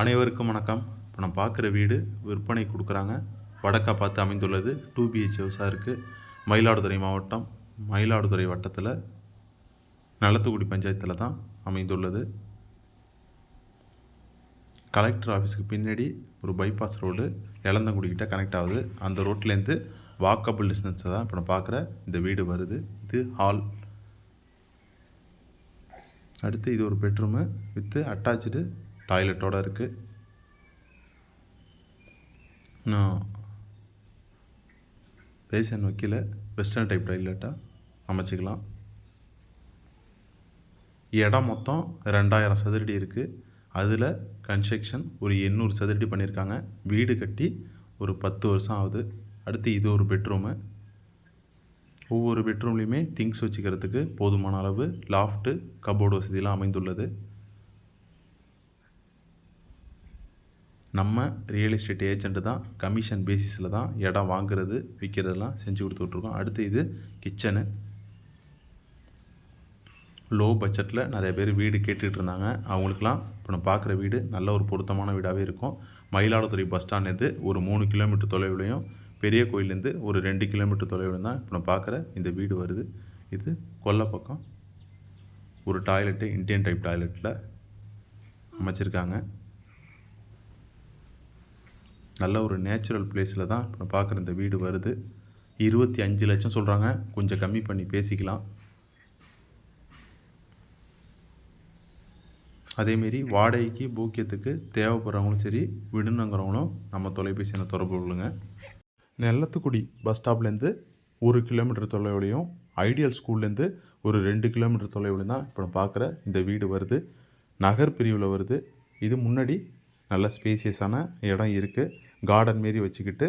அனைவருக்கும் வணக்கம். இப்போ நம்ம பார்க்குற வீடு விற்பனை கொடுக்குறாங்க. வடக்கா பார்த்து அமைந்துள்ளது. டூ பிஹெச் ஹவுஸாக இருக்குது மயிலாடுதுறை மாவட்டம். மயிலாடுதுறை வட்டத்தில் நலத்துக்குடி பஞ்சாயத்தில் தான் அமைந்துள்ளது. கலெக்டர் ஆஃபீஸுக்கு பின்னாடி ஒரு பைபாஸ் ரோடு இளந்தங்குடிக்கிட்ட கனெக்ட் ஆகுது. அந்த ரோட்லேருந்து வாக்கபிள் டிஸ்டன்ஸை தான் இப்போ நான் பார்க்குற இந்த வீடு வருது. இது ஹால் அடுத்து இது ஒரு பெட்ரூமு வித்து அட்டாச்சு டாய்லெட்டோடு இருக்குது நான் பேஷன் வைக்கல வெஸ்டர்ன் டைப் டாய்லெட்டாக அமைச்சிக்கலாம். இடம் மொத்தம் ரெண்டாயிரம் சதுரடி இருக்குது அதில் கன்ஸ்ட்ரக்ஷன் ஒரு எண்ணூறு சதுரடி பண்ணியிருக்காங்க வீடு கட்டி ஒரு பத்து வருஷம் ஆகுது. அடுத்து இது ஒரு பெட்ரூமு. ஒவ்வொரு பெட்ரூம்லேயுமே திங்ஸ் வச்சுக்கிறதுக்கு போதுமான அளவு லாஃப்ட்டு கபோர்டு வசதியெலாம் அமைந்துள்ளது. நம்ம ரியல் எஸ்டேட் ஏஜென்ட் தான் கமிஷன் பேசிஸில் தான் இடம் வாங்குறது விற்கிறதெல்லாம் செஞ்சு கொடுத்துட்ருக்கோம் அடுத்து இது கிச்சனு லோ பட்ஜெட்டில் நிறைய பேர் வீடு கேட்டுகிட்டு இருந்தாங்க. அவங்களுக்குலாம் இப்போ நம்ம பார்க்குற வீடு நல்ல ஒரு பொருத்தமான வீடாகவே இருக்கும். மயிலாடுதுறை பஸ் ஸ்டாண்ட்லேருந்து ஒரு மூணு கிலோமீட்டர் தொலைவிலையும் பெரிய கோயிலேருந்து ஒரு ரெண்டு கிலோமீட்டர் தொலைவில் தான் இப்போ நம்ம பார்க்குற இந்த வீடு வருது. இது கொல்லை பக்கம் ஒரு டாய்லெட்டு இந்தியன் டைப் டாய்லெட்டில் அமைச்சிருக்காங்க. நல்ல ஒரு நேச்சுரல் பிளேஸில் தான் இப்போ பார்க்குற இந்த வீடு வருது. இருபத்தி அஞ்சு லட்சம் சொல்கிறாங்க கொஞ்சம் கம்மி பண்ணி பேசிக்கலாம். அதேமாரி வாடகைக்கு பூக்கியத்துக்கு தேவைப்படுறவங்களும் சரி விடுணுங்கிறவங்களும் நம்ம தொலைபேசி தொடர்பு கொள்ளுங்க. நெல்லத்துக்குடி பஸ் ஸ்டாப்லேருந்து ஒரு கிலோமீட்டர் தொலைவிலையும் ஐடியல் ஸ்கூல்லேருந்து ஒரு ரெண்டு கிலோமீட்டர் தொலைவில் தான் இப்போ பார்க்குற இந்த வீடு வருது. நகர் பிரிவில் வருது. இது முன்னாடி நல்ல ஸ்பேசியஸான இடம் இருக்குது கார்டன் மாரி வச்சுக்கிட்டு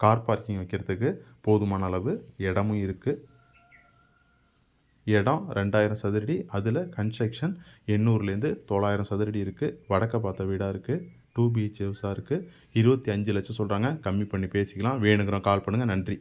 கார் பார்க்கிங் வைக்கிறதுக்கு போதுமான அளவு இடமும் இருக்குது இடம் ரெண்டாயிரம் சதுரடி அதில் கன்ஸ்ட்ரக்ஷன் எண்ணூறுலேருந்து தொள்ளாயிரம் சதுரடி இருக்குது வடக்க பார்த்த வீடாக இருக்குது டூ பிஹெச் ஹவுஸாக இருக்குது இருபத்தி அஞ்சு லட்சம் சொல்கிறாங்க கம்மி பண்ணி பேசிக்கலாம். வேணுங்கிறோம் கால் பண்ணுங்கள் நன்றி.